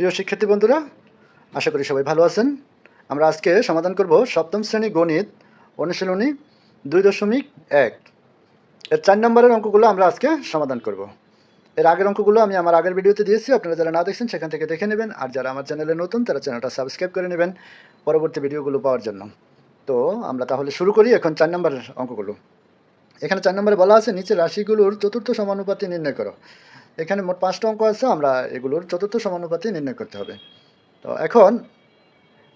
প্রিয় শিক্ষার্থী বন্ধুরা, আশা করি সবাই ভালো আছেন। আমরা আজকে সমাধান করব সপ্তম শ্রেণি গণিত অনুশীলনী দুই দশমিক এক। এর চার নম্বরের অঙ্কগুলো আমরা আজকে সমাধান করব। এর আগের অঙ্কগুলো আমি আমার আগের ভিডিওতে দিয়েছি, আপনারা যারা না দেখছেন সেখান থেকে দেখে নেবেন, আর যারা আমার চ্যানেলে নতুন, তারা চ্যানেলটা সাবস্ক্রাইব করে নেবেন পরবর্তী ভিডিওগুলো পাওয়ার জন্য। তো আমরা তাহলে শুরু করি এখন চার নম্বরের অঙ্কগুলো। এখানে চার নম্বরে বলা আছে নিচে রাশিগুলোর চতুর্থ সমানুপাতি নির্ণয় করো। এখানে মোট পাঁচটা অঙ্ক আছে, আমরা এগুলোর চতুর্থ সমানুপাতি নির্ণয় করতে হবে। তো এখন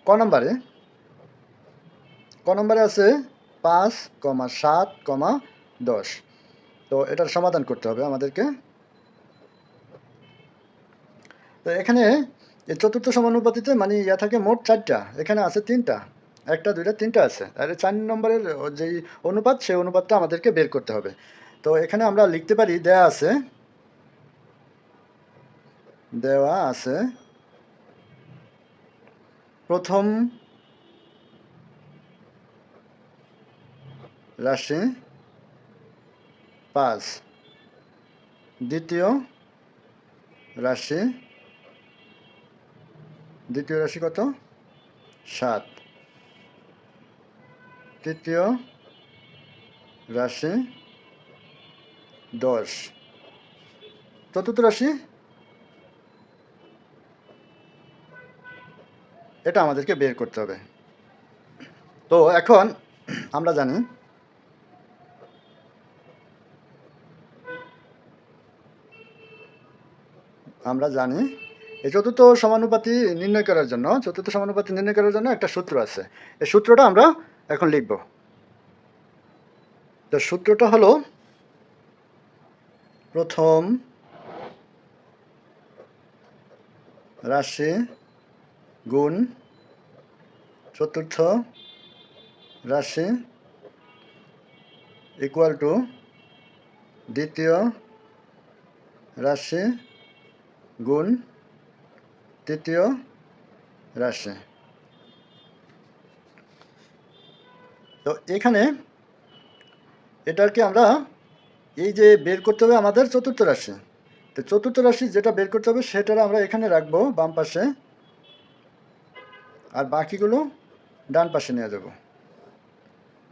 ক নম্বরে? ক নম্বরে আছে পাঁচ কমা সাত কমা দশ। তো এটার সমাধান করতে হবে আমাদেরকে। তো এখানে এই চতুর্থ সমানুপাতিতে মানে ইয়া থাকে মোট চারটা, এখানে আছে তিনটা। একটা, দুইটা, তিনটা আছে। আর চার নম্বরের যেই অনুপাত, সেই অনুপাতটা আমাদেরকে বের করতে হবে। তো এখানে আমরা লিখতে পারি দেয়া আছে দেওয়া আছে। প্রথম রাশি পাঁচ। দ্বিতীয় রাশি দ্বিতীয় রাশি কত? সাত। তৃতীয় রাশি দশ। চতুর্থ রাশি এটা আমাদেরকে বের করতে হবে। তো এখন আমরা জানি আমরা জানি এই চতুর্থ সমানুপাতি নির্ণয় করার জন্য, চতুর্থ সমানুপাতি নির্ণয় করার জন্য একটা সূত্র আছে। এই সূত্রটা আমরা এখন লিখব। তো সূত্রটা হলো প্রথম রাশি গুণ, চতুর্থ রাশি ইকুয়াল টু দ্বিতীয় রাশি গুণ, তৃতীয় রাশি। তো এখানে এটাকে আমরা এই যে বের করতে হবে আমাদের চতুর্থ রাশি। তো চতুর্থ রাশি যেটা বের করতে হবে সেটা আমরা এখানে রাখব বাম পাশে। আর বাকিগুলো ডান পাশে নিয়ে যাব।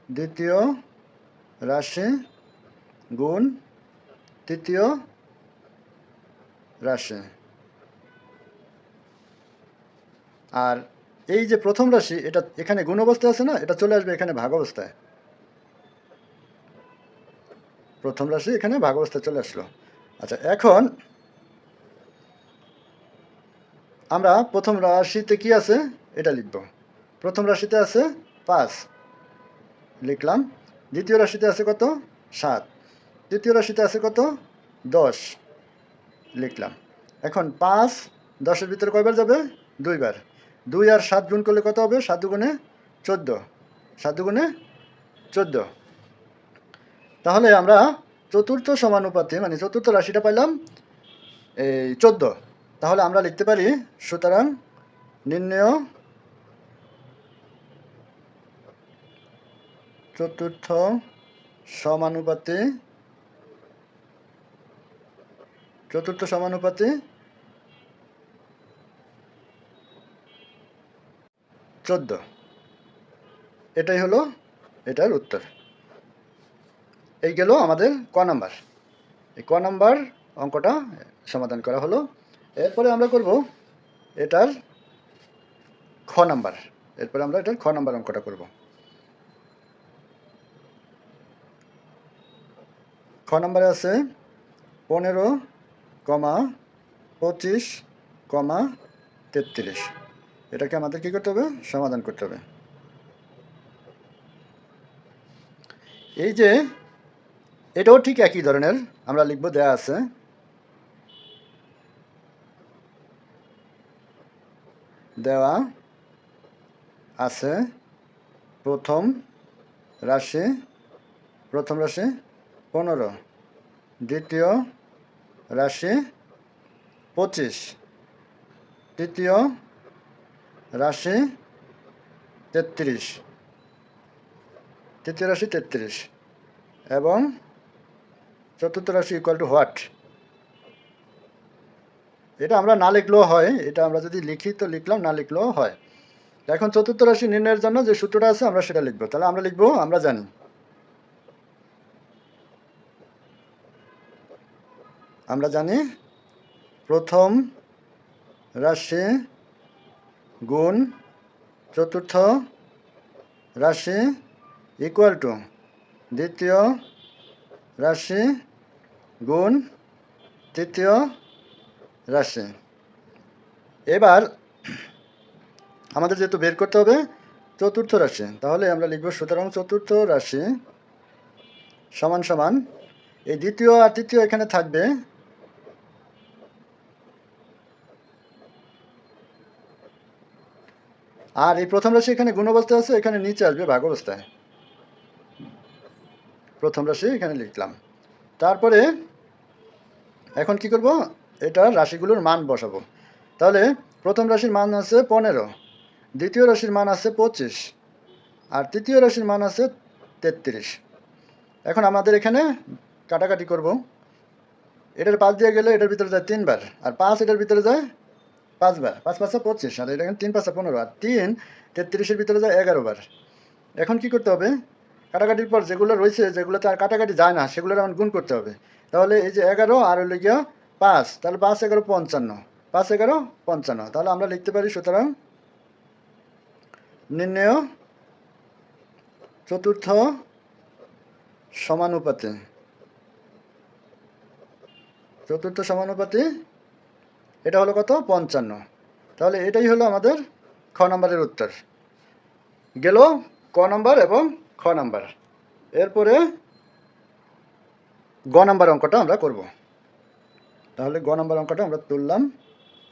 দ্বিতীয় রাশি গুণ তৃতীয় রাশি। আর এই যে প্রথম রাশি, এটা এখানে গুণ অবস্থায় আছে না? এটা চলে আসবে এখানে ভাগ অবস্থায়। প্রথম রাশি এখানে ভাগ অবস্থায় চলে আসলো। আচ্ছা এখন আমরা প্রথম রাশিতে কি আছে? এটা লিখব। প্রথম রাশিতে আছে পাঁচ। লিখলাম। দ্বিতীয় রাশিতে আছে কত? সাত। তৃতীয় রাশিতে আছে কত? দশ। লিখলাম। এখন পাঁচ দশের ভিতরে কয়বার যাবে? দুইবার। দুই আর সাত গুণ করলে কত হবে? সাত দুগুণে চোদ্দ। সাত দুগুণে চোদ্দ। তাহলে আমরা চতুর্থ সমানুপাতে মানে চতুর্থ রাশিটা পাইলাম, এই চোদ্দ। তাহলে আমরা লিখতে পারি, সুতরাং নির্ণয় চতুর্থ সমানুপাতে চতুর্থ সমানুপাতে চোদ্দ। এটাই হলো এটার উত্তর। এই গেল আমাদের ক নাম্বার। এই ক নাম্বার অঙ্কটা সমাধান করা হলো। এরপরে আমরা করব এটার খ নাম্বার। এরপরে আমরা এটার খ নাম্বার অঙ্কটা করব। খ নাম্বারে আছে পনেরো কমা পঁচিশ কমা তেত্রিশ। এটাকে আমাদের কী করতে হবে? সমাধান করতে হবে। এই যে এটাও ঠিক একই ধরনের, আমরা লিখব দেয়া আছে দেওয়া আছে। প্রথম রাশি প্রথম রাশি পনেরো, দ্বিতীয় রাশি পঁচিশ, তৃতীয় রাশি তেত্রিশ, তৃতীয় রাশি তেত্রিশ এবং চতুর্থ রাশি ইকুয়াল টু হোয়াট এটা আমরা না লিখলেও হয়, এটা আমরা যদি লিখি তো লিখলাম, না লিখলেও হয়। এখন চতুর্থ রাশি নির্ণয়ের জন্য যে সূত্রটা আছে আমরা সেটা লিখব। তাহলে আমরা লিখব, আমরা জানি। আমরা জানি প্রথম রাশি গুণ চতুর্থ রাশি ইকুয়াল টু দ্বিতীয় রাশি গুণ তৃতীয় রাশি এবার আমাদের যেহেতু বের করতে হবে চতুর্থ রাশি তাহলে আমরা লিখব সুতরাং চতুর্থ রাশি সমান সমান, এই দ্বিতীয় আর তৃতীয় এখানে থাকবে আর এই প্রথম রাশি এখানে গুণ অবস্থায় আছে, এখানে নিচে আসবে ভাগ অবস্থায়। প্রথম রাশি এখানে লিখলাম। তারপরে এখন কি করব? এটা রাশিগুলোর মান বসাবো। তাহলে প্রথম রাশির মান আছে পনেরো, দ্বিতীয় রাশির মান আছে পঁচিশ, আর তৃতীয় রাশির মান আছে তেত্রিশ। এখন আমাদের এখানে কাটাকাটি করব। এটার পাঁচ দিয়ে গেলে এটার ভিতরে যায় তিনবার, আর পাঁচ এটার ভিতরে যায় পাঁচবার। পাঁচ পাঁচটা পঁচিশ, আর এটা তিন পাঁচটা পনেরো, আর তিন তেত্রিশের ভিতরে যায় এগারো বার এখন কি করতে হবে? কাটাকাটির পর যেগুলো রয়েছে, যেগুলোতে আর কাটাকাটি যায় না, সেগুলোর আমার গুণ করতে হবে। তাহলে এই যে এগারো, আর হলো গিয়া পাঁচ, তাহলে পাঁচ এগারো পঞ্চান্ন। পাঁচ এগারো পঞ্চান্ন, তাহলে আমরা লিখতে পারি সুতরাং নির্ণয় চতুর্থ সমানুপাতে। চতুর্থ সমানুপাতি এটা হলো কত? পঞ্চান্ন। তাহলে এটাই হলো আমাদের খ নম্বরের উত্তর। গেল ক নম্বর এবং খ নম্বর। এরপরে গ নম্বর অঙ্কটা আমরা করব। তাহলে গ নম্বর অঙ্কটা আমরা তুললাম।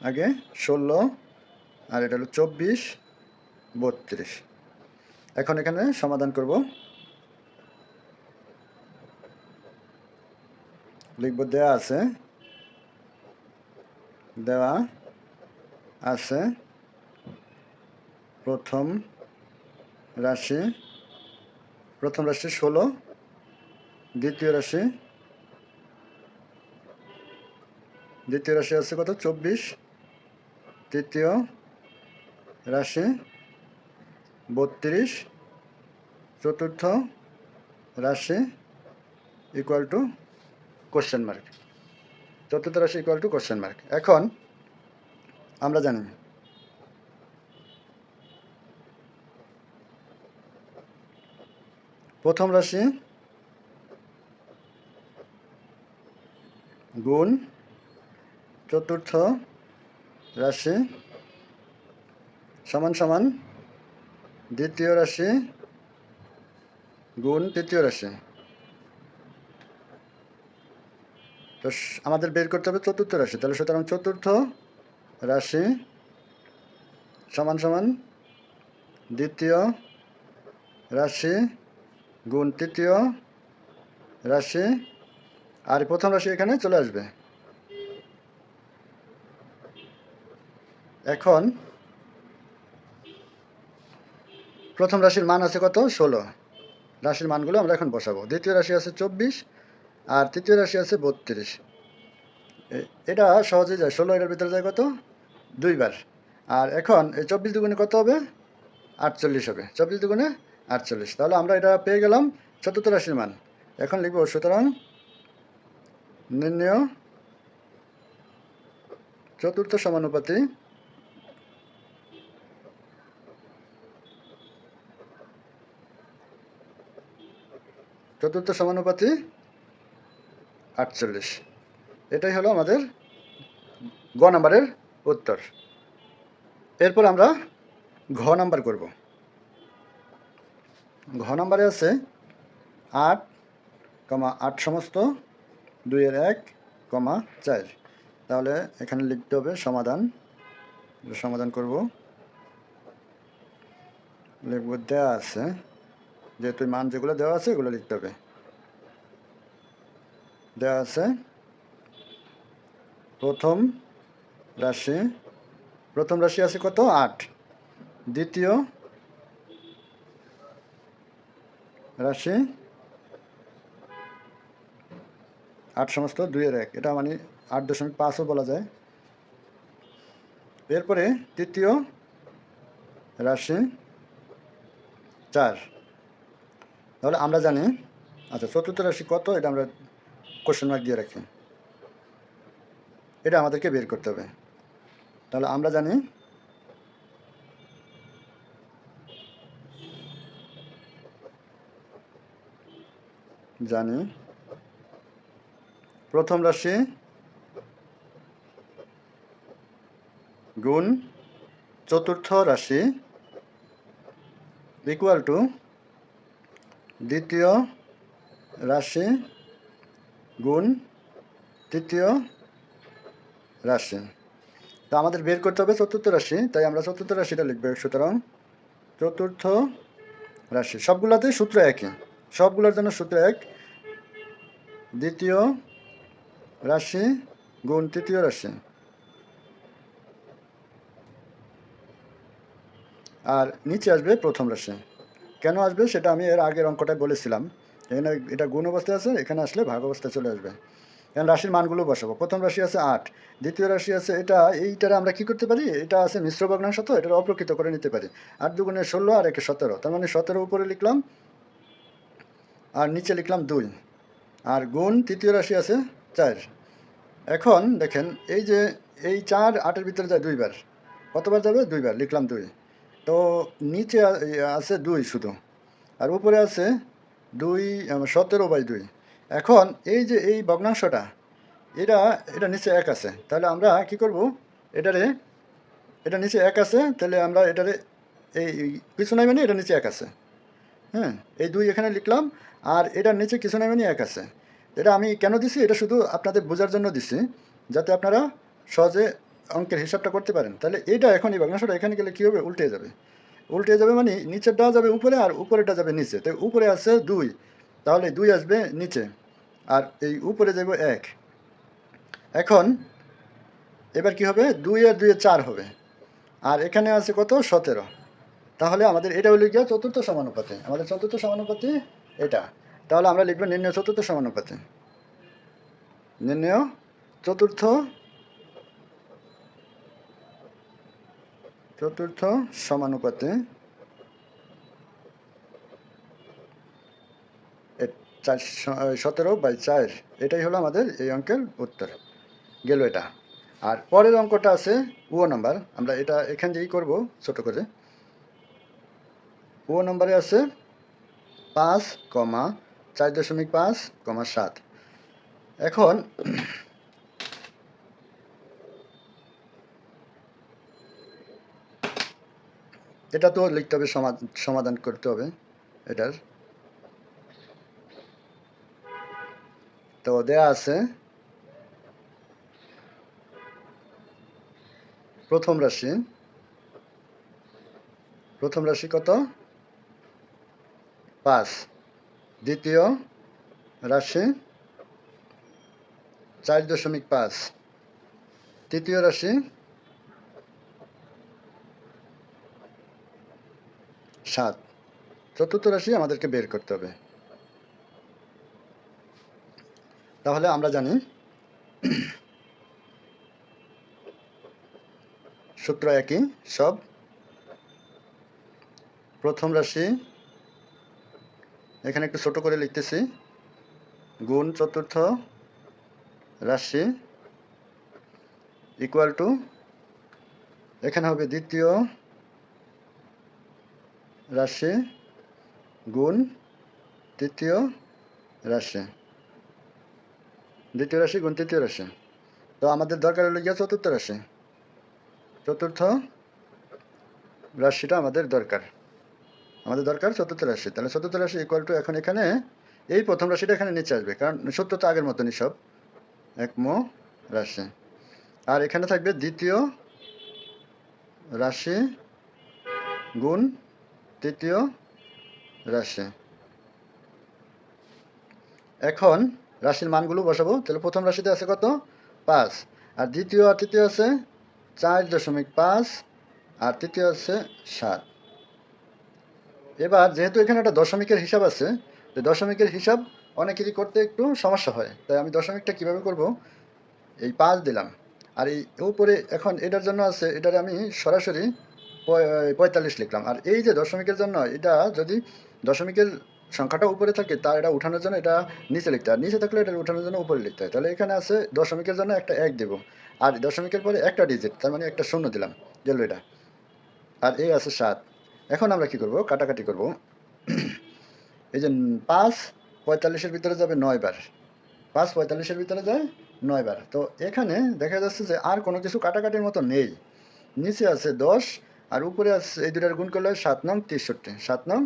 আগে ষোলো, আর এটা হলো চব্বিশ, বত্রিশ। এখন এখানে সমাধান করব। লিখব দেওয়া আছে। দেওয়া আছে। প্রথম রাশি প্রথম রাশি ষোলো, দ্বিতীয় রাশি দ্বিতীয় রাশি আছে কত? চব্বিশ। তৃতীয় রাশি বত্রিশ। চতুর্থ রাশি ইকুয়াল টু কোশ্চেন মার্ক চতুর্থ রাশি ইকুয়াল টু কোশ্চেন মার্ক এখন আমরা জানি প্রথম রাশি গুণ চতুর্থ রাশি, সমান সমান দ্বিতীয় রাশি গুণ তৃতীয় রাশি। তো আমাদের বের করতে হবে চতুর্থ রাশি। তাহলে সুতরাং চতুর্থ রাশি সমান সমান দ্বিতীয় রাশি গুণ তৃতীয় রাশি। আর প্রথম রাশি এখানে চলে আসবে। এখন প্রথম রাশির মান আছে কত? ষোলো। রাশির মানগুলো আমরা এখন বসাবো। দ্বিতীয় রাশি আছে চব্বিশ আর তৃতীয় রাশি আছে বত্রিশ। এটা সহজেই যায়। ষোলো এটার ভিতরে যায় কত? দুইবার। আর এখন এই চব্বিশ দুগুণে কত হবে? আটচল্লিশ হবে। চব্বিশ দুগুণে আটচল্লিশ। তাহলে আমরা এটা পেয়ে গেলাম চতুর্থ রাশির মান। এখন লিখব, সুতরাং নির্ণয় চতুর্থ সমানুপাতি চতুর্থ সমানুপাতি আটচল্লিশ। এটাই হলো আমাদের গ নাম্বারের উত্তর। এরপর আমরা ঘ নাম্বার করব। ঘ নাম্বারে আছে আট কমা আট সমস্ত দুইয়ের এক কমা চার। তাহলে এখানে লিখতে হবে সমাধান। সমাধান করব। লিখব দেওয়া আছে যেহেতু মান যেগুলো দেওয়া আছে এগুলো লিখতে হবে। দেওয়া আছে, প্রথম রাশি প্রথম রাশি আছে কত? আট। দ্বিতীয় রাশি, আট সমস্ত দুইয়ের এক। এটা মানে আট দশমিক পাঁচও বলা যায়। এরপরে তৃতীয় রাশি, চার। তাহলে আমরা জানি আচ্ছা চতুর্থ রাশি কত? এটা আমরা কোশ্চেন মার্ক দিয়ে রাখি। এটা আমাদেরকে বের করতে হবে। তাহলে আমরা জানি জানি, প্রথম রাশি গুণ চতুর্থ রাশি ইকুয়াল টু দ্বিতীয় রাশি গুণ তৃতীয় রাশি। তা আমাদের বের করতে হবে চতুর্থ রাশি, তাই আমরা চতুর্থ রাশিটা লিখব। সুতরাং চতুর্থ রাশি, সবগুলোতেই সূত্র একই। সবগুলোর জন্য সূত্র এক। দ্বিতীয় রাশি গুণ তৃতীয় রাশি। আর নিচে আসবে প্রথম রাশি। কেন আসবে সেটা আমি এর আগের অঙ্কটায় বলেছিলাম। এখানে এটা গুণ অবস্থায় আছে, এখানে আসলে ভাগ অবস্থায় চলে আসবে। এখন রাশির মানগুলো বসাবো। প্রথম রাশি আছে আট, দ্বিতীয় রাশি আছে এটা, এইটারে আমরা কি করতে পারি? এটা আছে মিশ্র ভগ্নাংশ তো এটা অপ্রকৃত করে নিতে পারি। আট দুগুণে ষোলো আর একে সতেরো, তার মানে সতেরো উপরে লিখলাম, আর নিচে লিখলাম দুই। আর গুণ তৃতীয় রাশি আছে চার। এখন দেখেন, এই যে, এই চার আটের ভিতরে যায় দুইবার। কতবার যাবে? দুইবার, লিখলাম দুই। তো নিচে আছে দুই শুধু। আর উপরে আছে দুই সতেরো বাই দুই। এখন এই যে এই ভগ্নাংশটা, এটা এটা নিচে এক আছে। তাহলে আমরা কি করব? এটারে, এটা নিচে এক আছে, তাহলে আমরা এটারে, এই, কিছু নাই মানে এটা নিচে এক আছে। হ্যাঁ এই দুই এখানে লিখলাম, আর এটার নিচে কিছু নাই মানে এক আছে। এটা আমি কেন দিছি? এটা শুধু আপনাদের বোঝার জন্য দিছি, যাতে আপনারা সহজে অঙ্কের হিসাবটা করতে পারেন। তাহলে এইটা এখন এই এখানে গেলে কী হবে উল্টে যাবে? উল্টে যাবে মানে নিচেরটা যাবে উপরে আর উপরেটা যাবে নিচে। তো উপরে আছে দুই, তাহলে দুই আসবে নিচে। আর এই উপরে যাবে এক। এখন এবার কি হবে? দুই আর দুইয়ে চার হবে। আর এখানে আছে কত? সতেরো। তাহলে আমাদের এটা হলো গিয়া চতুর্থ সমানুপাতে। আমাদের চতুর্থ সমানুপাতে এটা। তাহলে আমরা লিখব নির্ণয় চতুর্থ সমানুপাতে। নির্ণয় চতুর্থ চতুর্থ সমানুপাতে চার সতেরো বাই চার, এটাই হলো আমাদের এই অঙ্কের উত্তর। গেল এটা। আর পরের অঙ্কটা আছে ও নাম্বার। আমরা এটা এখান দিয়েই করব ছোট করে। ও নম্বরে আছে পাঁচ কমা চার দশমিক পাঁচ কমা সাত। এখন এটা তো লিখতে হবে সমা- সমাধান করতে হবে এটার। তো দেয়া আছে, প্রথম রাশি প্রথম রাশি কত? পাঁচ। দ্বিতীয় রাশি চার দশমিক পাঁচ। তৃতীয় রাশি সাত। চতুর্থ রাশি আমাদেরকে বের করতে হবে। তাহলে আমরা জানি সূত্র একই, সব। প্রথম রাশি, এখানে একটু ছোট করে লিখতেছি। গুণ চতুর্থ রাশি ইকুয়াল টু এখানে হবে দ্বিতীয় রাশি গুণ তৃতীয় রাশি। দ্বিতীয় রাশি গুণ তৃতীয় রাশি। তো আমাদের দরকার হলো গিয়া চতুর্থ রাশি। চতুর্থ রাশিটা আমাদের দরকার। আমাদের দরকার চতুর্থ রাশি। তাহলে চতুর্থ রাশি ইকুয়াল টু এখন এখানে এই প্রথম রাশিটা এখানে নিচে আসবে। কারণ সত্য তো আগের মতনই সব। একম রাশি। আর এখানে থাকবে দ্বিতীয় রাশি গুণ তৃতীয় রাশি। এখন রাশির মানগুলো বসাবো। তাহলে প্রথম রাশিতে আছে কত? পাঁচ। আর দ্বিতীয় আর তৃতীয় আছে চার দশমিক পাঁচ। আর তৃতীয় আছে সাত। এবার যেহেতু এখানে একটা দশমিকের হিসাব আছে, তো দশমিকের হিসাব অনেকেরই করতে একটু সমস্যা হয়। তাই আমি দশমিকটা কীভাবে করব? এই পাঁচ দিলাম। আর এই উপরে এখন এটার জন্য আছে, এটার আমি সরাসরি পঁয়তাল্লিশ লিখলাম। আর এই যে দশমিকের জন্য এটা যদি দশমিকের সংখ্যাটা উপরে থাকে তা এটা উঠানোর জন্য এটা নিচে লিখতে হয়। নিচে থাকলে এটা উঠানোর জন্য উপরে লিখতে হয়। তাহলে এখানে আছে দশমিকের জন্য একটা এক দেবো। আর দশমিকের পরে একটা ডিজিট তার মানে একটা শূন্য দিলাম। গেল এটা। আর এই আছে সাত। এখন আমরা কি করব? কাটাকাটি করব। এই যে পাঁচ পঁয়তাল্লিশের ভিতরে যাবে নয় বার। পাঁচ পঁয়তাল্লিশের ভিতরে যায় নয় বার। তো এখানে দেখা যাচ্ছে যে আর কোনো কিছু কাটাকাটির মতো নেই। নিচে আছে দশ আর উপরে এই দুটার গুণ করলে সাত নং তেষট্টি। সাত নং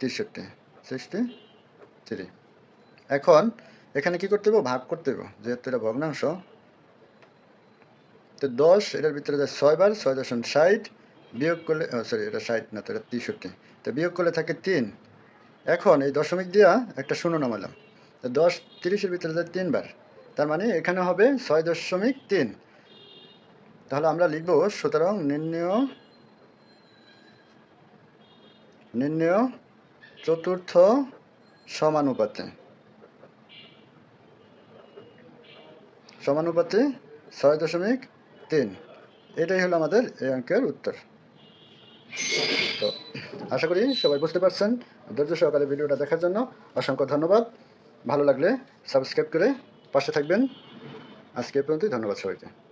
তেষট্টি। সিক্সটি থ্রি এখন এখানে কি করতে হবে ভাগ করতে হবে যেহেতু এটা ভগ্নাংশ, তো দশ, এটার ভিতরে যায় ছয় বার, ছয় দশম ষাট বিয়োগ করলে সরি এটা ষাট না, তো এটা তেষট্টি। তো বিয়োগ করলে থাকে তিন। এখন এই দশমিক দিয়া একটা শূন্য নামালাম। তো দশ তিরিশের ভিতরে যায় তিনবার তার মানে এখানে হবে ছয় দশমিক তিন। তাহলে আমরা লিখব, সুতরাং নির্ণয় নির্ণয় চতুর্থ সমানুপাতে। সমানুপাতে ছয় দশমিক তিন। এটাই হলো আমাদের এই অঙ্কের উত্তর। তো আশা করি সবাই বুঝতে পারছেন। ধৈর্য সহকারে ভিডিওটা দেখার জন্য অসংখ্য ধন্যবাদ। ভালো লাগলে সাবস্ক্রাইব করে পাশে থাকবেন। আজকে পর্যন্তই, ধন্যবাদ সবাইকে।